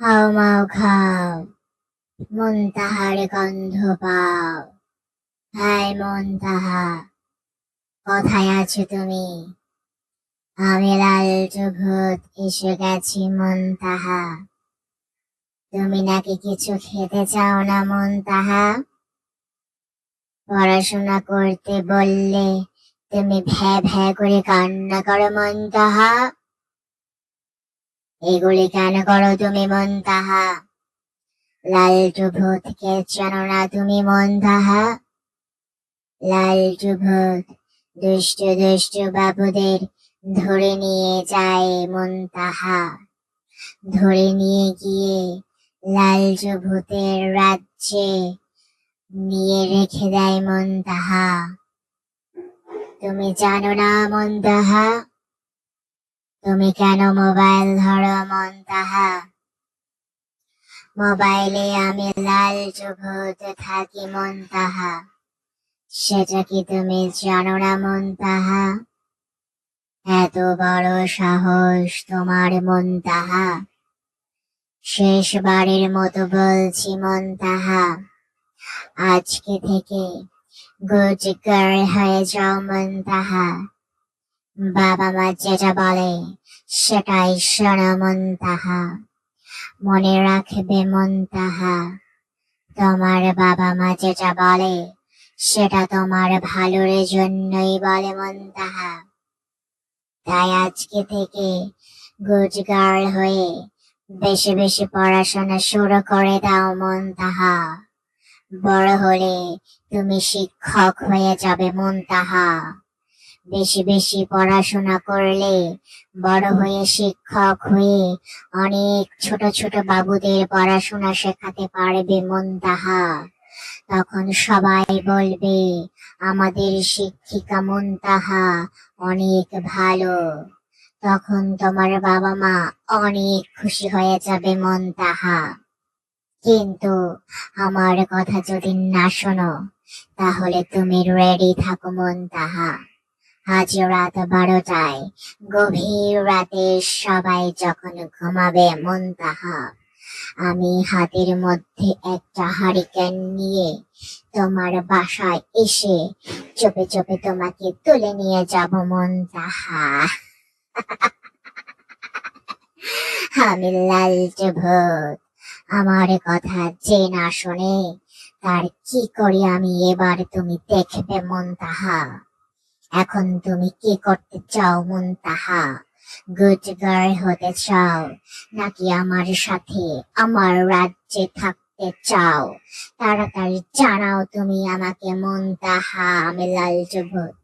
হাও মাও খাও। মন তাহার গন্ধ পাও। হাই মন তাহা। কোথায় আছো তুমি? আমি লালচু ভূত এসে গেছি মন তাহা। তুমি নাকি কিছু খেতে চাও না মন তাহা? পড়াশোনা করতে বললে তুমি ভ্যা ভ্যা করে কান্না করো মন তাহা। এগুলি কেন করো তুমি মন তাহা লালটু ভূতকে চেনো না তুমি মন তাহা লালটু ভূত দুষ্টু দুষ্টু বাবুদের ধরে নিয়ে যায় মন তাহা ধরে নিয়ে গিয়ে লালটু ভূতের রাজ্যে নিয়ে রেখে দেয় মন তাহা তুমি জানো না মন তাহা তুমি কেন মোবাইল ধরো মন তাহা মোবাইলে আমি লাল ভূত থাকি মন তাহা সেটা কি তুমি জানো না মন তাহা এত বড় সাহস তোমার মন তাহা শেষবারের মতো বলছি মন তাহা আজকে থেকে গার্ল হয়ে যাও মন তাহা বাবা মা যেটা বলে সেটাই শোনো মন তাহা মনে রাখবে মন তাহা তোমার বাবা মা যেটা বলে সেটা তোমার ভালোর জন্যই বলে মন তাহা তাই আজকে থেকে গুড গার্ল হয়ে বেশি বেশি পড়াশোনা শুরু করে দাও মন তাহা বড় হলে তুমি শিক্ষক হয়ে যাবে মন তাহা বেশি বেশি পড়াশোনা করলে বড় হয়ে শিক্ষক হয়ে অনেক ছোট ছোট বাবুদের পড়াশোনা শেখাতে পারবে মন তাহা তখন সবাই বলবে, আমাদের শিক্ষিকা মন তাহা অনেক ভালো। তখন তোমার বাবা মা অনেক খুশি হয়ে যাবে মন তাহা কিন্তু আমার কথা যদি না শোনো, তাহলে তুমি রেডি থাকো মন তাহা আজ রাত বারোটায়। গভীর রাতে সবাই যখন ঘুমাবে, মন তাহা। আমি হাতের মধ্যে একটা হারিকেন নিয়ে তোমার বাসায় এসে চোপে চোপে তোমাকে তুলে নিয়ে যাব, মন তাহা। আমি লালচে ভূত। আমার কথা যে না শোনে, তার কি করি আমি? এবার তুমি দেখবে, মন তাহা। এখন তুমি কি করতে চাও মন তাহা গুড গার্ল হতে চাও, নাকি আমার সাথে আমার রাজ্যে থাকতে চাও? তাড়াতাড়ি জানাও তুমি আমাকে মন তাহা আমি লালচু ভূত